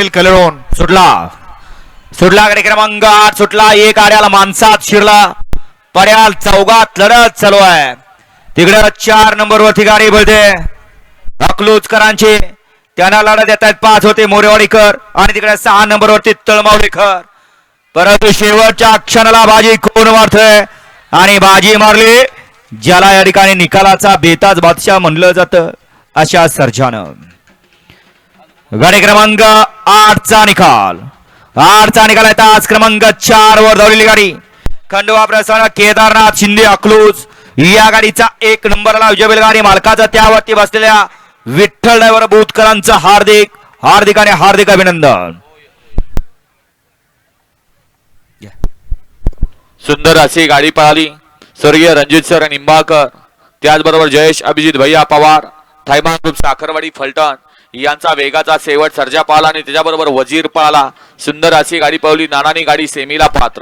गाडीवरील कलळून सुटला. सुटला गाडी क्रमांक आठ सुटला एक आड्याला माणसात शिरला. पड्याल चौघात लढत चालू आहे. तिकडे चार नंबर वरती गाडी बोलते. अकलूजकरांची. त्यांना लढत येत आहेत पाच होते मोरेवाडीकर. आणि तिकडे सहा नंबर वरती तळमावलेकर. परंतु शेवटच्या क्षणाला बाजी कोण मारतोय? आणि बाजी मारली. ज्याला या ठिकाणी निकालाचा बेताज बादशाह म्हणलं जातं अशा सर्जानं. गाडी क्रमांक आठचा निकाल. आठचा निकाल आहे तास क्रमांक चार वर धावलेली गाडी. खंडोबा प्रसन्न केदारनाथ शिंदे अकलूज. या गाडीचा एक नंबरला विजय गाडी. मालकाचा त्यावरती बसलेल्या विठ्ठल ड्रायव्हर बोतकरांचं हार्दिक हार्दिक आणि हार्दिक अभिनंदन. सुंदर अशी गाडी पळाली. स्वर्गीय रणजित सर निंबाळकर. त्याचबरोबर जयेश अभिजित भैया पवार थायमान ग्रुप साखरवाडी फलटण. यांचा वेगाचा शेवट सर्जा पाला आणि त्याच्याबरोबर वजीर पळाला सुंदर अशी गाडी पावली. नानानी गाडी सेमीला पात्र.